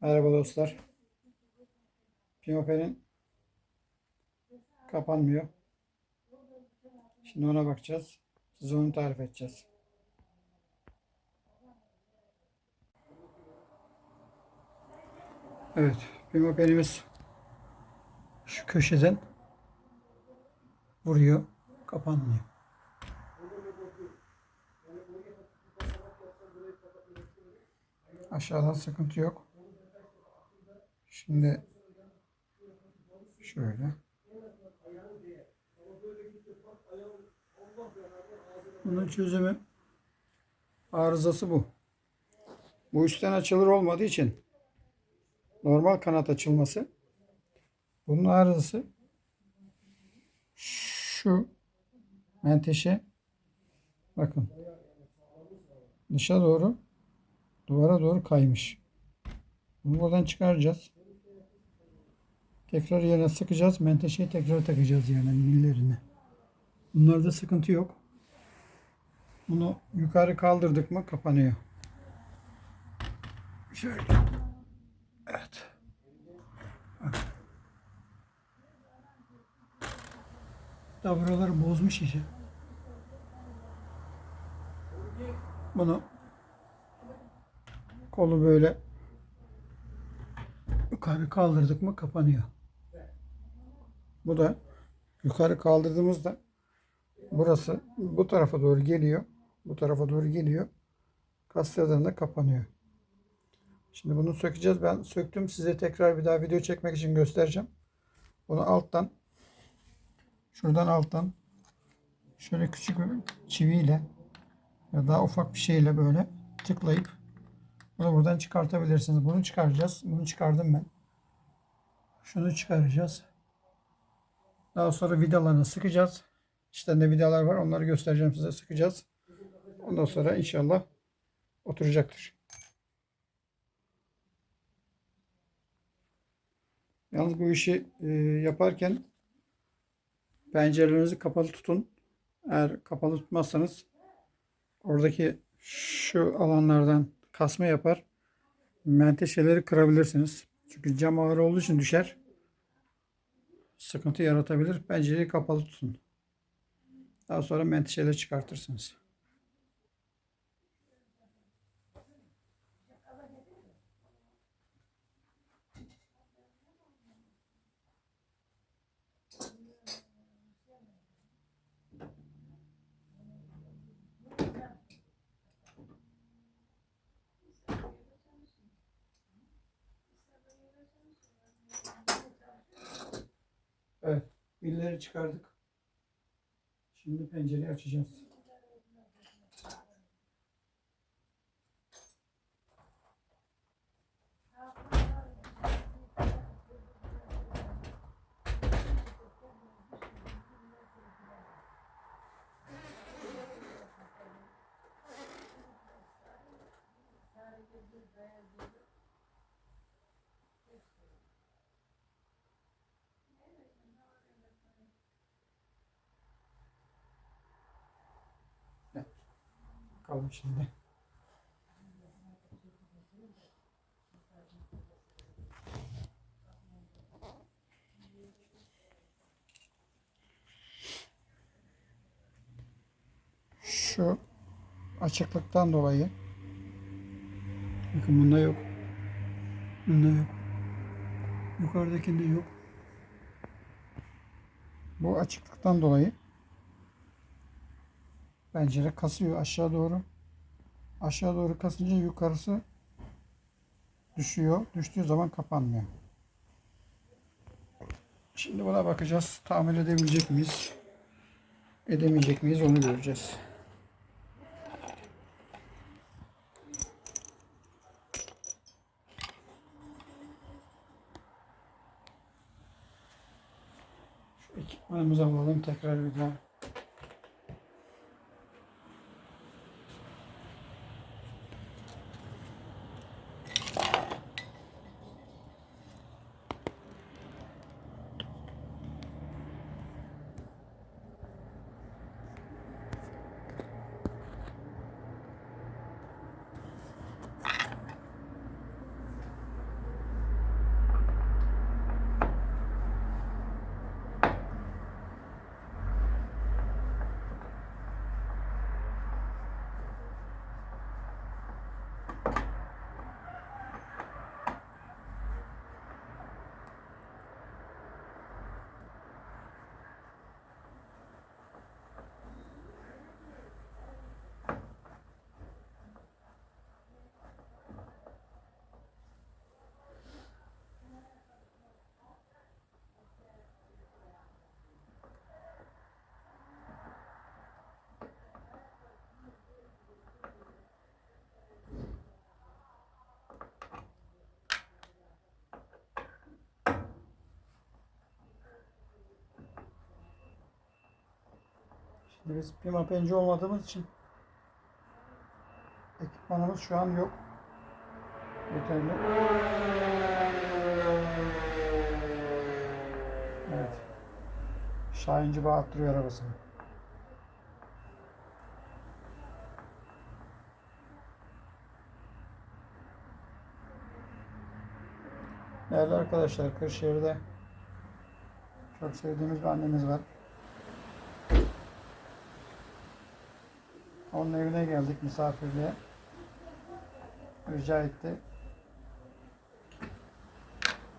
Merhaba dostlar. Pimapen'in kapanmıyor. Şimdi ona bakacağız. Size onu tarif edeceğiz. Evet. Pimapenimiz şu köşeden vuruyor. Kapanmıyor. Aşağıdan sıkıntı yok. Şimdi şöyle. Bunun çözümü arızası bu. Bu üstten açılır olmadığı için normal kanat açılması bunun arızası şu menteşe bakın dışa doğru duvara doğru kaymış. Bunu buradan çıkaracağız. Tekrar yerine sıkacağız. Menteşeyi tekrar takacağız yerine millerine. Bunlarda sıkıntı yok. Bunu yukarı kaldırdık mı kapanıyor. Şöyle. Evet. Bak. Da buraları bozmuş işi. Bunu kolu böyle yukarı kaldırdık mı kapanıyor. Bu da yukarı kaldırdığımızda burası bu tarafa doğru geliyor. Bu tarafa doğru geliyor. Kastırdığında kapanıyor. Şimdi bunu sökeceğiz. Ben söktüm. Size tekrar bir daha video çekmek için göstereceğim. Bunu alttan şuradan alttan şöyle küçük bir çiviyle ya daha ufak bir şeyle böyle tıklayıp bunu buradan çıkartabilirsiniz. Bunu çıkaracağız. Bunu çıkardım ben. Şunu çıkaracağız. Daha sonra vidalarını sıkacağız. İçlerinde vidalar var. Onları göstereceğim size. Sıkacağız. Ondan sonra inşallah oturacaktır. Yalnız bu işi e, yaparken pencerelerinizi kapalı tutun. Eğer kapalı tutmazsanız oradaki şu alanlardan kasma yapar. Menteşeleri kırabilirsiniz. Çünkü cam ağır olduğu için düşer. Sıkıntı yaratabilir. Pencereyi kapalı tutun. Daha sonra menteşeleri çıkartırsınız. Evet. Milleri çıkardık. Şimdi pencereyi açacağız. Bakalım şimdi. Şu açıklıktan dolayı bakın bunda yok. Bunda yok. Yukarıdakinde yok. Bu açıklıktan dolayı pencere kasıyor aşağı doğru. Aşağı doğru kasınca yukarısı düşüyor. Düştüğü zaman kapanmıyor. Şimdi buna bakacağız. Tamir edebilecek miyiz? Edemeyecek miyiz? Onu göreceğiz. Şu ekipmanımızı alalım tekrar bir daha. Biz pimapenci olmadığımız için ekipmanımız şu an yok. Yeterli. Evet. Şahinci bağıttırıyor arabasını. Değerli arkadaşlar, Kırşehir'de çok sevdiğimiz bir annemiz var. Onun evine geldik misafirliğe. Rica etti.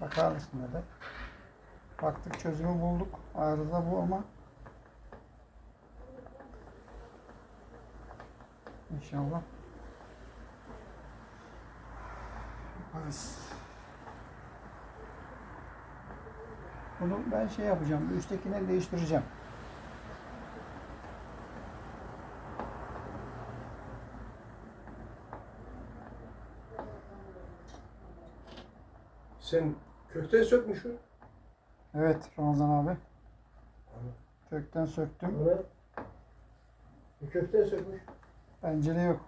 Bakar mısın dedi. Baktık çözümü bulduk. Arıza bu ama İnşallah. Yaparız. Bunu ben şey yapacağım. Üsttekini değiştireceğim. Sen kökten sökmüşsün. Evet Ramazan abi. Kökten söktüm. E, kökten sökmüş. Pencere yok.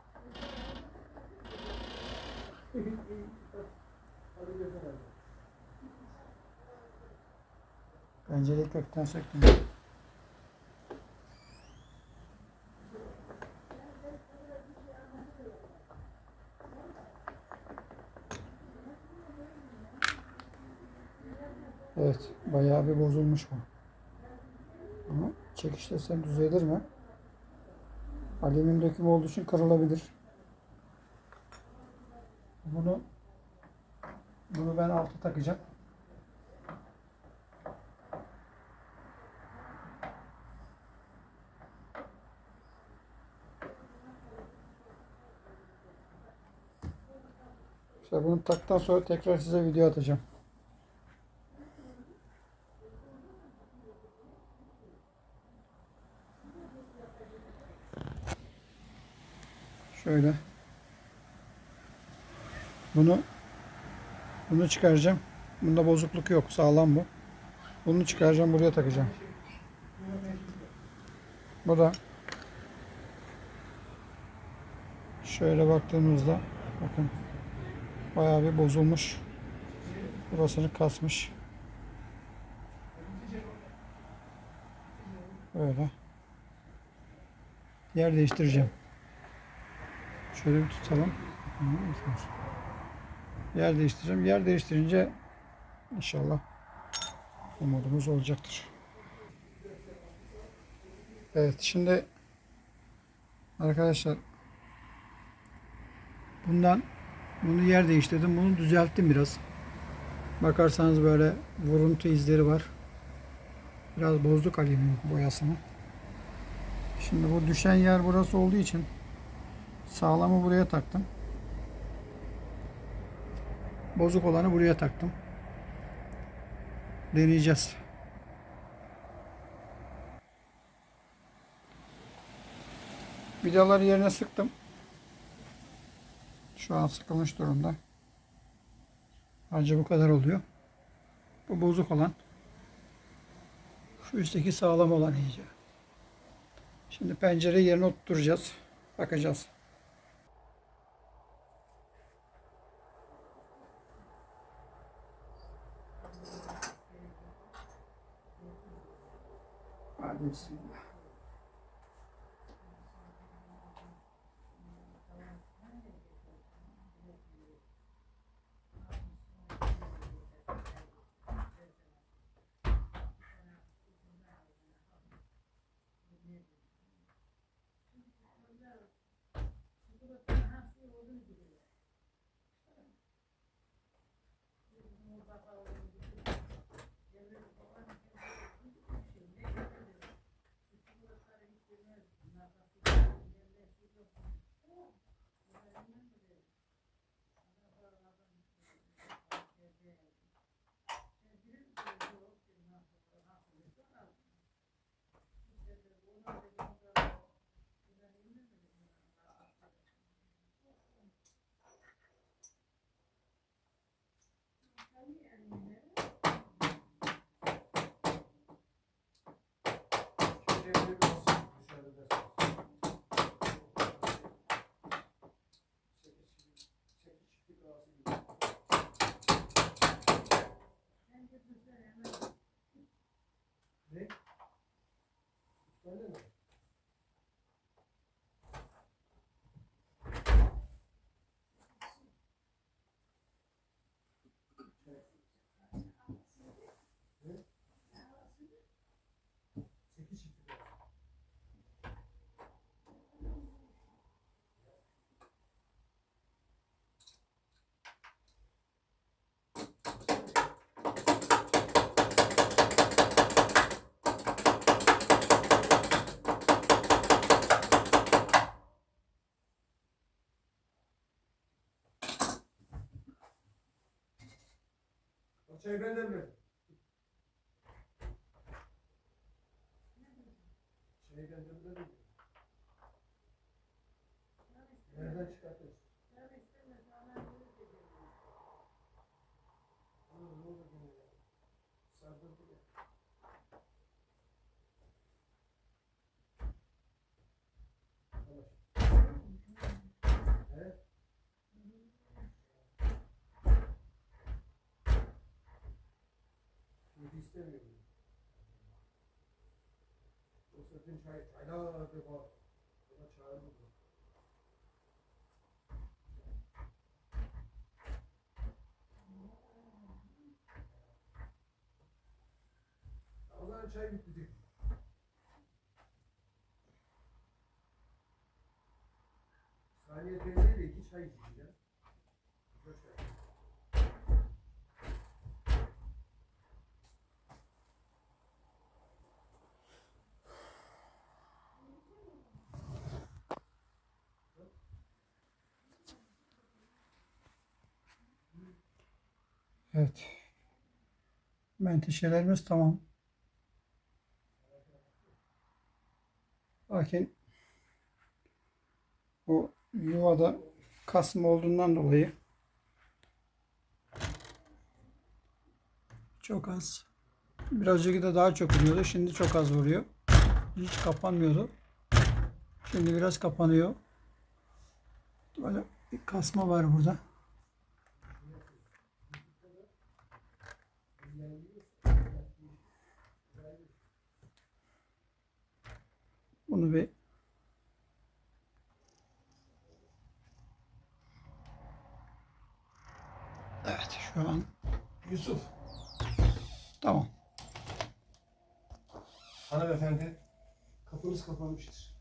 Pencereyi kökten söktüm. Evet, bayağı bir bozulmuş bu. Ama çekişlesem düzelir mi? Alüminyum döküm olduğu için kırılabilir. Bunu bunu ben alta takacağım. İşte bunu taktıktan sonra tekrar size video atacağım. Şöyle. Bunu bunu çıkaracağım. Bunda bozukluk yok. Sağlam bu. Bunu çıkaracağım. Buraya takacağım. Bu da şöyle baktığımızda bakın bayağı bir bozulmuş. Burasını kasmış. Böyle. Yer değiştireceğim. Şöyle bir tutalım. Musunuz? Yer değiştireceğim. Yer değiştirince inşallah umudumuz olacaktır. Evet şimdi arkadaşlar bundan bunu yer değiştirdim. Bunu düzelttim biraz. Bakarsanız böyle vuruntu izleri var. Biraz bozduk alüminyum boyasını. Şimdi bu düşen yer burası olduğu için Sağlamı buraya taktım. Bozuk olanı buraya taktım. Deneyeceğiz. Vidaları yerine sıktım. Şu an sıkılmış durumda. Ancak bu kadar oluyor. Bu bozuk olan. Şu üstteki sağlam olan iyice. Şimdi pencere yerine oturtacağız. Bakacağız. Yes. Bismillah. Çay benden mi? Benden mi? Nereden çıkartıyorsun? İstemiyorum. Yoksa dün çay, çaylar bak. Buna çağırdım. O zaman çay bitti diyor. Saniye teyzeyle iki çay ya. Boş ver. Evet. Menteşelerimiz tamam. Lakin bu yuvada kasma olduğundan dolayı çok az. Biraz önceki de daha çok vuruyordu. Şimdi çok az vuruyor. Hiç kapanmıyordu. Şimdi biraz kapanıyor. Böyle bir kasma var burada. Bunu bir Evet şu an Yusuf. tamam. Hanımefendi. Kapınız kapanmıştır.